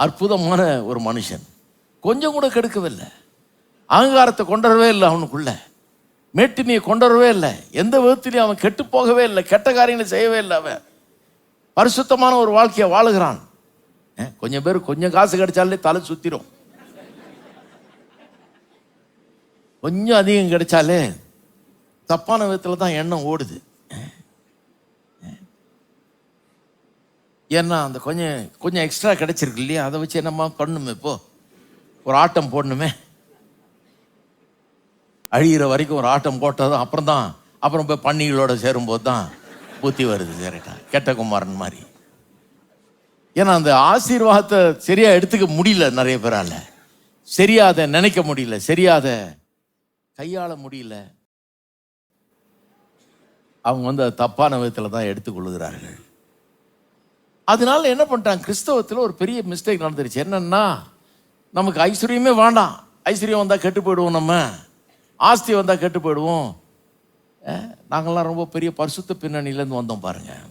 அற்புதமான ஒரு மனுஷன். கொஞ்சம் கூட கெடுக்கவில்லை. அகங்காரத்தை கொண்டுவரவே இல்லை அவனுக்குள்ள. மேட்டினியை கொண்டுவரவே இல்லை. எந்த விதத்திலையும் அவன் கெட்டு போகவே இல்லை. கெட்ட காரியங்களை செய்யவே இல்லை அவன். பரிசுத்தமான ஒரு வாழ்க்கையை வாழுகிறான். கொஞ்சம் பேர் கொஞ்சம் காசு கிடைச்சாலே தலை சுத்திரும். கொஞ்சம் அதிகம் கிடைச்சாலே தப்பான விதத்தில் தான் எண்ணம் ஓடுது. ஏன்னா அந்த கொஞ்சம் கொஞ்சம் எக்ஸ்ட்ரா கிடைச்சிருக்கு இல்லையா? அதை வச்சு என்னம்மா பண்ணுமே இப்போ? ஒரு ஆட்டம் போடணுமே? அழிகிற வரைக்கும் ஒரு ஆட்டம் போட்டதும் அப்புறம் தான் அப்புறம் போய் பன்னிகளோட சேரும்போது தான் புத்தி வருது சரிட்டா. கெட்ட குமாரன் மாதிரி. ஏன்னா அந்த ஆசீர்வாதத்தை சரியாக எடுத்துக்க முடியல நிறைய பேரால். சரியா அதை நினைக்க முடியல. சரியாத கையாள முடியல. அவங்க வந்து தப்பான விதத்தில் தான் எடுத்துக்கொள்கிறார்கள். அதனால என்ன பண்ணிட்டாங்க? கிறிஸ்தவத்தில் ஒரு பெரிய மிஸ்டேக் நடந்துருச்சு. என்னென்னா நமக்கு ஐஸ்வர்யமே வேண்டாம். ஐஸ்வர்யம் வந்தால் கெட்டு போயிடுவோம் நம்ம. ஆஸ்தி வந்தால் கெட்டு போயிடுவோம். நாங்கள்லாம் ரொம்ப பெரிய பரிசுத்த பின்னணியிலேருந்து வந்தோம் பாருங்கள்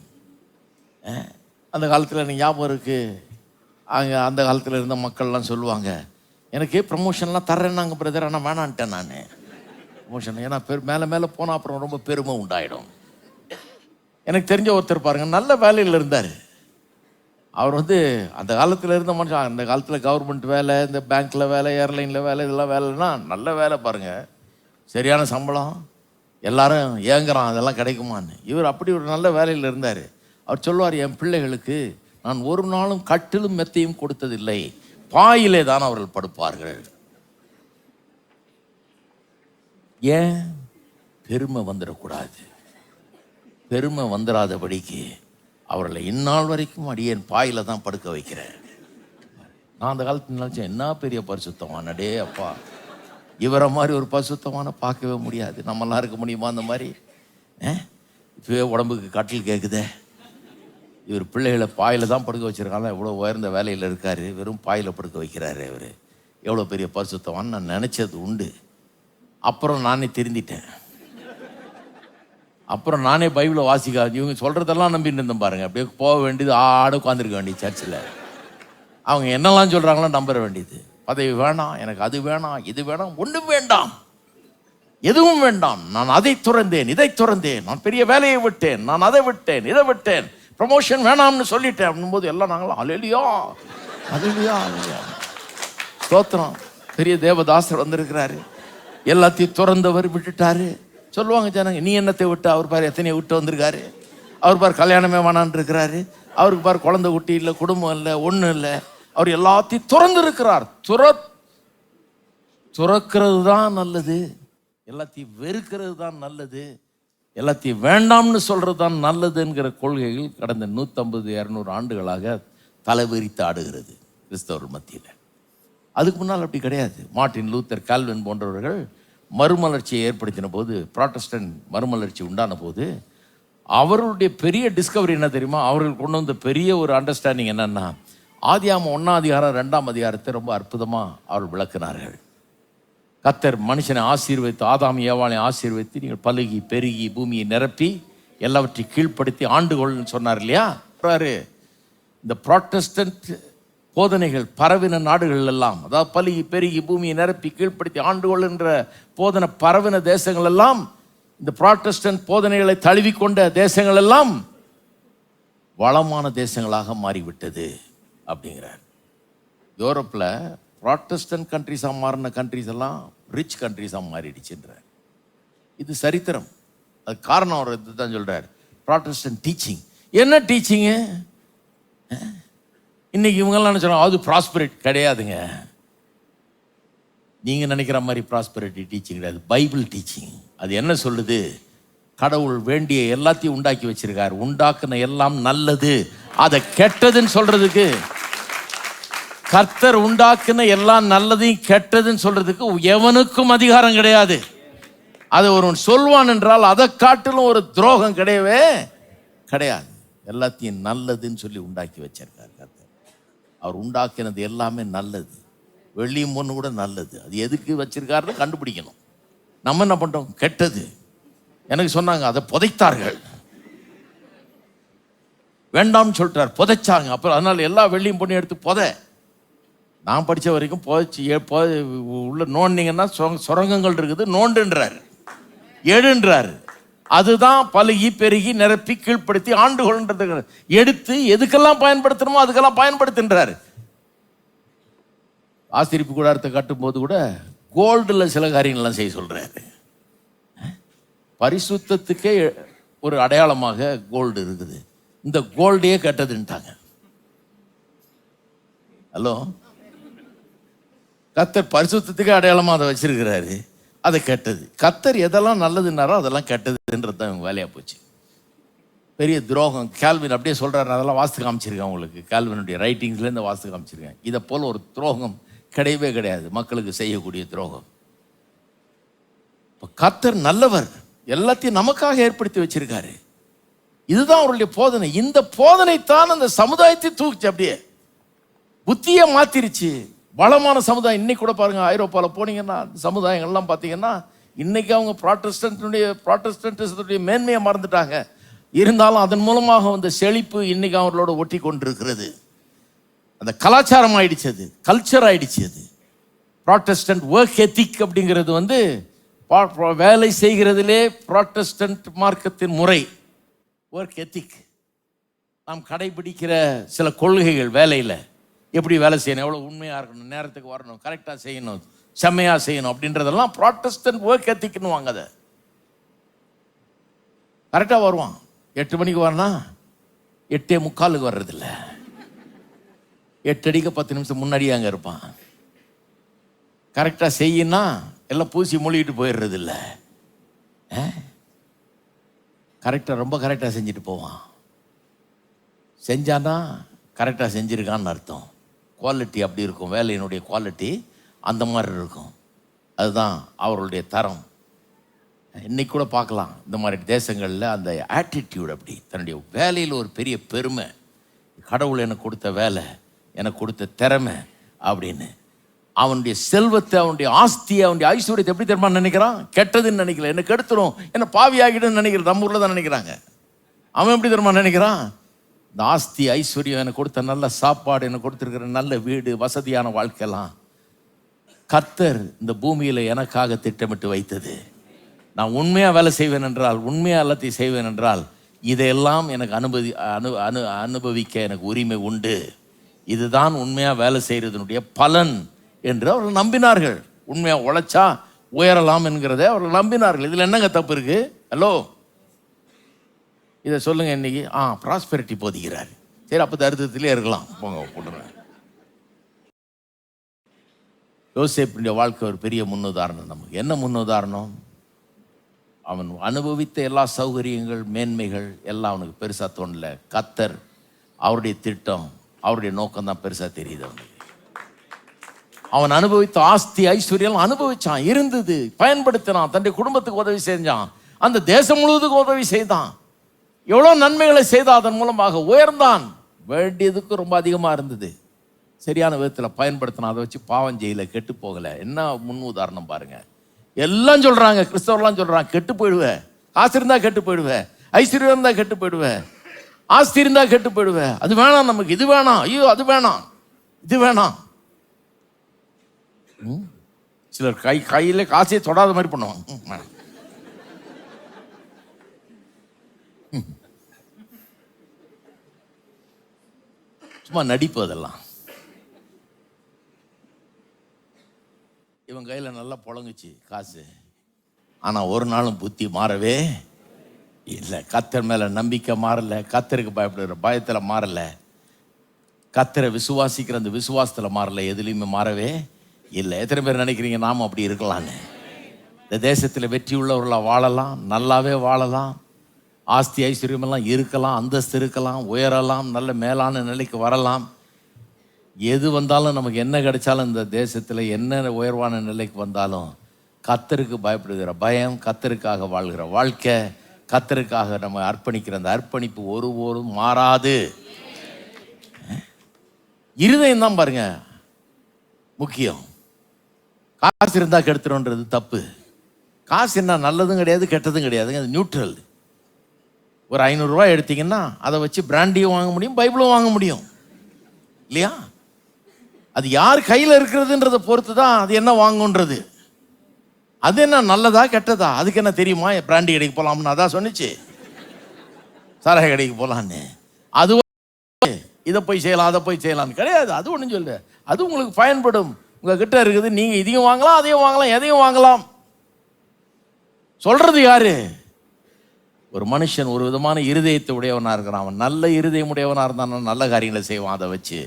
அந்த காலத்தில் எனக்கு ஞாபகம் இருக்குது அங்கே அந்த காலத்தில் இருந்த மக்கள்லாம் சொல்லுவாங்க எனக்கு ப்ரமோஷன்லாம் தர்றேன்னாங்க பிரதர் ஆனால் வேணான்ட்டேன் நான். ப்ரமோஷன் ஏன்னா பெரு மேலே மேலே போனால் அப்புறம் ரொம்ப பெருமை உண்டாயிடும். எனக்கு தெரிஞ்ச ஒருத்தர் பாருங்கள் நல்ல வேலையில் இருந்தார். அவர் வந்து அந்த காலத்தில் இருந்த மனுஷன் அந்த காலத்தில் கவர்மெண்ட் வேலை இந்த பேங்க்கில் வேலை ஏர்லைனில் வேலை இதெல்லாம் வேலைன்னா நல்ல வேலை பாருங்கள் சரியான சம்பளம். எல்லாரும் ஏங்குறான் அதெல்லாம் கிடைக்குமான்னு. இவர் அப்படி ஒரு நல்ல வேலையில் இருந்தார். அவர் சொல்லுவார் என் பிள்ளைகளுக்கு நான் ஒரு நாளும் கட்டிலும் மெத்தையும் கொடுத்ததில்லை. பாயிலே தான் அவர்கள் படுப்பார்கள். ஏன்? பெருமை வந்துடக்கூடாது. பெருமை வந்துடாதபடிக்கு அவர்களை இந்நாள் வரைக்கும் அடியேன் பாயில் தான் படுக்க வைக்கிறேன். நான் அந்த காலத்தில் நினச்சேன் என்ன பெரிய பரிசுத்தமான டே அப்பா. இவரை மாதிரி ஒரு பரிசுத்தமான பார்க்கவே முடியாது. நம்மளாம் இருக்க முடியுமா அந்த மாதிரி? அஹ்? இப்பவே உடம்புக்கு கட்டில் கேட்குதே இவர் பிள்ளைகளை பாயில் தான் படுக்க வச்சிருக்காங்க. எவ்வளோ உயர்ந்த வேலையில் இருக்காரு. வெறும் பாயில் படுக்க வைக்கிறாரு இவர். எவ்வளோ பெரிய பரிசுத்தவான்னு நான் நினச்சது உண்டு. அப்புறம் நானே திருந்திட்டேன். அப்புறம் நானே பைபிளை வாசிக்க இவங்க சொல்கிறதெல்லாம் நம்பிட்டு இருந்தேன் பாருங்க. அப்படியே போக வேண்டியது ஆட உட்காந்துருக்க வேண்டியது சர்ச்சில். அவங்க என்னெல்லாம் சொல்கிறாங்களோ நம்புற வேண்டியது. பதவி வேணாம் எனக்கு அது வேணாம் இது வேணாம் ஒன்றும் வேண்டாம். எதுவும் வேண்டாம். நான் அதை துறந்தேன் இதை துறந்தேன். நான் பெரிய வேலையை விட்டேன் நான் அதை விட்டேன் இதை விட்டேன். ப்ரமோஷன் வேணாம்னு சொல்லிட்டேன் அப்படின்போது எல்லாம் நாங்களும் அலையிலையா அலையிலையா அலையிலையா ஸ்தோத்திரம். பெரிய தேவதாசர் வந்திருக்கிறாரு. எல்லாத்தையும் துறந்தவர் விட்டுட்டாரு. சொல்லுவாங்க ஜனங்க நீ என்னத்தை விட்டு? அவர் பார் எத்தனையோ விட்டு வந்திருக்காரு. அவர் பார் கல்யாணமே வேணான்னு இருக்கிறாரு. அவருக்கு பார் குழந்தை குட்டி இல்லை குடும்பம் இல்லை ஒன்றும் இல்லை. அவர் எல்லாத்தையும் துறந்துருக்கிறார். துற துறக்கிறது தான் நல்லது. எல்லாத்தையும் வெறுக்கிறது தான் நல்லது. எல்லாத்தையும் வேண்டாம்னு சொல்கிறது தான் நல்லதுங்கிற கொள்கைகள் கடந்த நூற்றம்பது இரநூறு ஆண்டுகளாக தலைவிரித்து ஆடுகிறது கிறிஸ்தவர் மத்தியில். அதுக்கு முன்னால் அப்படி கிடையாது. மார்ட்டின் லூத்தர் கால்வின் போன்றவர்கள் மறுமலர்ச்சியை ஏற்படுத்தின போது ப்ராட்டஸ்டன்ட் மறுமலர்ச்சி உண்டான போது அவர்களுடைய பெரிய டிஸ்கவரி என்ன தெரியுமா? அவர்கள் கொண்டு வந்த பெரிய ஒரு அண்டர்ஸ்டாண்டிங் என்னன்னா ஆதியாம ஒன்றாம் அதிகாரம் ரெண்டாம் அதிகாரத்தை ரொம்ப அற்புதமாக அவர்கள் விளக்குனார்கள். கத்தர் மனுஷனை ஆசீர்வதித்து ஆதாம் ஏவாளை ஆசீர்வதித்து நீங்கள் பழுகி பெருகி பூமியை நிரப்பி எல்லாவற்றையும் கீழ்ப்படுத்தி ஆண்டுகொள்னு சொன்னார் இல்லையா? இந்த ப்ராட்டஸ்டன்ட் போதனைகள் பரவின நாடுகள் எல்லாம் அதாவது பலி பெருகி பூமியை நிரப்பி கீழ்ப்படுத்தி ஆண்டுகொள்கின்ற போதனை பரவின தேசங்கள் எல்லாம் இந்த ப்ராட்டஸ்டன்ட் போதனைகளை தழுவிக்கொண்ட தேசங்கள் எல்லாம் வளமான தேசங்களாக மாறிவிட்டது அப்படிங்கிறார். யூரோப்பில் ப்ராட்டஸ்டன்ட் கண்ட்ரிஸாக மாறின கண்ட்ரிஸ் எல்லாம் ரிச் கண்ட்ரிஸாக மாறிடுச்சுன்றார். இது சரித்திரம். அது காரணம் அவர் இதுதான் சொல்கிறார் ப்ராட்டஸ்டன்ட் டீச்சிங். என்ன டீச்சிங்கு? இன்னைக்கு இவங்கெல்லாம் என்ன அது ப்ராஸ்பரிட்டி கிடையாதுங்க. நீங்க நினைக்கிற மாதிரி ப்ராஸ்பரிட்டி டீச்சிங் கிடையாது. பைபிள் டீச்சிங் அது என்ன சொல்லுது? கடவுள் வேண்டிய எல்லாத்தையும் உண்டாக்கி வச்சிருக்கார். உண்டாக்குன எல்லாம் நல்லது. அதை கெட்டதுன்னு சொல்றதுக்கு கர்த்தர் உண்டாக்குன எல்லாம் நல்லதையும் கெட்டதுன்னு சொல்றதுக்கு எவனுக்கும் அதிகாரம் கிடையாது. அதை ஒருவன் சொல்வான் என்றால் அதை காட்டிலும் ஒரு துரோகம் கிடையவே கிடையாது. எல்லாத்தையும் நல்லதுன்னு சொல்லி உண்டாக்கி வச்சிருக்கார் கர்த்தர். அவர் உண்டாக்கினது எல்லாமே நல்லது. வெள்ளியும் பொண்ணு கூட நல்லது. அது எதுக்கு வச்சிருக்காருன்னு கண்டுபிடிக்கணும். நம்ம என்ன பண்ணுறோம் கெட்டது. எனக்கு சொன்னாங்க அதை புதைத்தார்கள். வேண்டாம்னு சொல்லிட்டார். புதைச்சாங்க. அப்புறம் அதனால எல்லா வெள்ளியும் பொண்ணையும் எடுத்து புதை. நான் படித்த வரைக்கும் புதைச்சி ஏ- உள்ள நோண்டிங்கன்னா சுரங்கங்கள் இருக்குது. நோண்டுன்றார். எழுன்றாரு. அதுதான் பழுகி பெருகி நிரப்பி கீழ்ப்படுத்தி ஆண்டுகொள்ன்றது எடுத்து எதுக்கெல்லாம் பயன்படுத்தணுமோ அதுக்கெல்லாம் பயன்படுத்துன்றாரு ஆசிரிப்பு கூடாரத்தை கட்டும்போது கூட கோல்டில் சில காரியங்கள்லாம் செய்ய சொல்கிறாரு பரிசுத்தத்துக்கே ஒரு அடையாளமாக கோல்டு இருக்குது. இந்த கோல்டையே கட்டதுன்ட்டாங்க. ஹலோ? கத்தர் பரிசுத்தத்துக்கே அடையாளமாக அதை வச்சிருக்கிறாரு. அதை கெட்டது. கத்தர் எதெல்லாம் நல்லதுன்னாரோ அதெல்லாம் கெட்டதுன்றது தான் இவங்க வேலையாக போச்சு. பெரிய துரோகம். கேல்வின் அப்படியே சொல்கிறாரு அதெல்லாம் வாஸ்து காமிச்சிருக்கேன் உங்களுக்கு. கேல்வினுடைய ரைட்டிங்ஸ்லேருந்து வாஸ்து காமிச்சிருக்கேன். இதை போல் ஒரு துரோகம் கிடையவே கிடையாது. மக்களுக்கு செய்யக்கூடிய துரோகம். இப்போ கத்தர் நல்லவர். எல்லாத்தையும் நமக்காக ஏற்படுத்தி வச்சிருக்காரு. இதுதான் அவருடைய போதனை. இந்த போதனை தான் அந்த சமுதாயத்தை தூக்குச்சு அப்படியே. புத்தியை மாத்திருச்சு. பலமான சமுதாயம். இன்னைக்கு கூட பாருங்கள் ஐரோப்பாவில் போனீங்கன்னா சமுதாயங்கள்லாம் பார்த்தீங்கன்னா இன்றைக்கி அவங்க ப்ராட்டஸ்டன்ட்டுடைய ப்ராட்டஸ்டன்டிசத்துடைய மேன்மையை மறந்துட்டாங்க. இருந்தாலும் அதன் மூலமாக வந்த செழிப்பு இன்றைக்கி அவர்களோட ஒட்டி கொண்டிருக்கிறது அந்த கலாச்சாரம் ஆயிடுச்சு அது கல்ச்சர் ஆயிடுச்சு அது. ப்ராட்டஸ்டன்ட் ஒர்க் எத்திக் அப்படிங்கிறது வந்து பா- வேலை செய்கிறதிலே ப்ராட்டஸ்டன்ட் மார்க்கத்தின் முறை. ஒர்க் எத்திக் நாம் கடைபிடிக்கிற சில கொள்கைகள் வேலையில். எப்படி வேலை செய்யணும் எவ்வளோ உண்மையாக இருக்கணும் நேரத்துக்கு வரணும் கரெக்டாக செய்யணும் செம்மையாக செய்யணும் அப்படின்றதெல்லாம் ப்ராட்டஸ்டன்ட் ஒர்க் எத்திக்னு வாங்க அதை. கரெக்டாக வருவான். எட்டு மணிக்கு வரனா? எட்டே முக்காலுக்கு வர்றதில்ல. எட்டு அடிக்க பத்து நிமிஷம் முன்னாடியே அங்கே இருப்பான். கரெக்டாக செய்யினா எல்லாம் பூசி மொழிகிட்டு போயிடுறதில்ல. கரெக்டாக ரொம்ப கரெக்டாக செஞ்சுட்டு போவான். செஞ்சானா கரெக்டாக செஞ்சுருக்கான்னு அர்த்தம். குவாலிட்டி அப்படி இருக்கும். வேலையினுடைய குவாலிட்டி அந்த மாதிரி இருக்கும். அதுதான் அவர்களுடைய தரம். இன்னைக்கு கூட பார்க்கலாம். இந்த மாதிரி தேசங்களில் அந்த ஆட்டிடியூட் அப்படி. தன்னுடைய வேலையில் ஒரு பெரிய பெருமை. கடவுள் எனக்கு கொடுத்த வேலை எனக்கு கொடுத்த திறமை அப்படின்னு. அவனுடைய செல்வத்தை அவனுடைய ஆஸ்தியை அவனுடைய ஐஸ்வர்யத்தை எப்படி தெரியுமா நினைக்கிறான்? கெட்டதுன்னு நினைக்கல. என்ன கெடுத்துரும். என்ன பாவியாகிடுன்னு நினைக்கிறது நம்ம ஊரில் தான் நினைக்கிறாங்க. அவன் எப்படி தெரியுமா நினைக்கிறான்? இந்த ஆஸ்தி ஐஸ்வர்யம் எனக்கு கொடுத்த நல்ல சாப்பாடு எனக்கு கொடுத்துருக்கிற நல்ல வீடு வசதியான வாழ்க்கைலாம் கர்த்தர் இந்த பூமியில் எனக்காக திட்டமிட்டு வைத்தது. நான் உண்மையாக வேலை செய்வேன் என்றால் உண்மையாக எல்லாத்தையும் செய்வேன் என்றால் இதையெல்லாம் எனக்கு அனுபவி அனு அனு அனுபவிக்க எனக்கு உரிமை உண்டு. இதுதான் உண்மையாக வேலை செய்கிறதுனுடைய பலன் என்று அவர்கள் நம்பினார்கள். உண்மையாக உழைச்சா உயரலாம் என்கிறதை அவர்கள் நம்பினார்கள். இதில் என்னங்க தப்பு இருக்குது ஹலோ இதை சொல்லுங்கள் இன்னைக்கு. ஆ ப்ராஸ்பெரிட்டி போதிக்கிறார். சரி அப்போ தருத்தத்திலே இருக்கலாம். போங்க போட்டுருங்க யோசேப்பினுடைய வாழ்க்கை ஒரு பெரிய முன்னுதாரணம் நமக்கு. என்ன முன்னுதாரணம்? அவன் அனுபவித்த எல்லா சௌகரியங்கள் மேன்மைகள் எல்லாம் அவனுக்கு பெருசாக தோணல. கத்தர் அவருடைய திட்டம் அவருடைய நோக்கம் தான் பெருசாக தெரியுது அவனுக்கு. அவன் அனுபவித்த ஆஸ்தி ஐஸ்வர்யம் அனுபவிச்சான் இருந்தது பயன்படுத்தினான் தன்னுடைய குடும்பத்துக்கு உதவி செஞ்சான். அந்த தேசம் முழுவதுக்கும் உதவி செய்தான். எவ்வளோ நன்மைகளை செய்தான் அதன் மூலமாக உயர்ந்தான். வேண்டியதுக்கு ரொம்ப அதிகமாக இருந்தது. சரியான விதத்தில் பயன்படுத்தினா அதை வச்சு பாவம் செய்யல கெட்டு போகலை. என்ன முன் உதாரணம் பாருங்கள் எல்லாம் சொல்கிறாங்க கிறிஸ்தவர்லாம் சொல்கிறாங்க கெட்டு போயிடுவேன் காசு இருந்தால் கெட்டு போயிடுவேன் ஐஸ்வர்யம் இருந்தால் கெட்டு போயிடுவேன் ஆஸ்தி இருந்தால் கெட்டு போயிடுவேன் அது வேணாம் நமக்கு இது வேணாம். ஐயோ அது வேணாம். இது வேணாம். ம்? சிலர் கை கையில் காசையே தொடாத மாதிரி பண்ணுவாங்க. சும்மா நடிப்பு அதெல்லாம். இவன் கையில் நல்லா புழங்குச்சு காசு. ஆனால் ஒரு நாளும் புத்தி மாறவே இல்லை. கத்தர் மேலே நம்பிக்கை மாறலை. கத்தருக்கு பயப்படுற பயத்தில் மாறலை. கத்தரை விசுவாசிக்கிற அந்த விசுவாசத்தில் மாறலை. எதுலேயுமே மாறவே இல்லை. எத்தனை பேர் நினைக்கிறீங்க நாம் அப்படி இருக்கலான்னு இந்த தேசத்தில் வெற்றி உள்ளவர்களாக வாழலாம். நல்லாவே வாழலாம். ஆஸ்தி ஐஸ்வர்யமெல்லாம் இருக்கலாம் அந்தஸ்து இருக்கலாம் உயரலாம் நல்ல மேலான நிலைக்கு வரலாம். எது வந்தாலும் நமக்கு என்ன கிடைச்சாலும் இந்த தேசத்தில் என்ன உயர்வான நிலைக்கு வந்தாலும் கத்தருக்கு பயப்படுகிற பயம் கத்தருக்காக வாழ்கிற வாழ்க்கை கத்தருக்காக நம்ம அர்ப்பணிக்கிற அந்த அர்ப்பணிப்பு ஒருபோதும் மாறாது. இருதயம் தான் பாருங்க முக்கியம். காசு இருந்தால் கெடுத்துருன்றது தப்பு. காசு என்ன நல்லதும் கிடையாது கெட்டதும் கிடையாதுங்க அது நியூட்ரல் ஒரு ஐநூறுரூவா எடுத்தீங்கன்னா அதை வச்சு பிராண்டியும் வாங்க முடியும் பைபிளும் வாங்க முடியும். இல்லையா? அது யார் கையில் இருக்கிறதுன்றதை பொறுத்து தான் அது என்ன வாங்குன்றது அது என்ன நல்லதா கெட்டதா? அதுக்கு என்ன தெரியுமா? பிராண்டி கடைக்கு போகலாம்னு அதான் சொன்னிச்சு. சாராய கடைக்கு போகலான்னு அது இதை போய் செய்யலாம் அதை போய் செய்யலாம்னு. கிடையாது அது ஒன்றும் சொல்லு அது உங்களுக்கு பயன்படும். உங்ககிட்ட இருக்குது நீங்கள் இதையும் வாங்கலாம் அதையும் வாங்கலாம் எதையும் வாங்கலாம். சொல்றது யாரு? ஒரு மனுஷன் ஒரு விதமான இருதயத்தை உடையவனாக இருக்கிறான். அவன் நல்ல இருதயம் உடையவனாக இருந்தான்னா நல்ல காரியங்களை செய்வான் அதை வச்சு.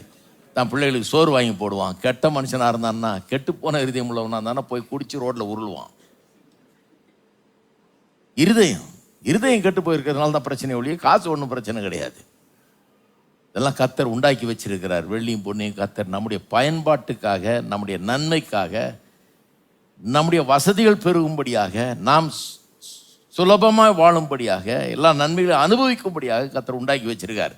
தான் பிள்ளைகளுக்கு சோறு வாங்கி போடுவான். கெட்ட மனுஷனாக இருந்தான்னா கெட்டு போன இருதயம் உள்ளவனாக இருந்தானா போய் குடிச்சு ரோட்டில் உருளுவான். இருதயம். இருதயம் கெட்டு போயிருக்கிறதுனால தான் பிரச்சனை ஒழிய காசு ஒன்றும் பிரச்சனை கிடையாது. இதெல்லாம் கத்தர் உண்டாக்கி வச்சிருக்கிறார். வெள்ளியும் பொண்ணையும் கத்தர் நம்முடைய பயன்பாட்டுக்காக நம்முடைய நன்மைக்காக நம்முடைய வசதிகள் பெருகும்படியாக நாம் சுலபமாக வாழும்படியாக எல்லா நன்மைகளையும் அனுபவிக்கும்படியாக கத்தர் உண்டாக்கி வச்சிருக்காரு.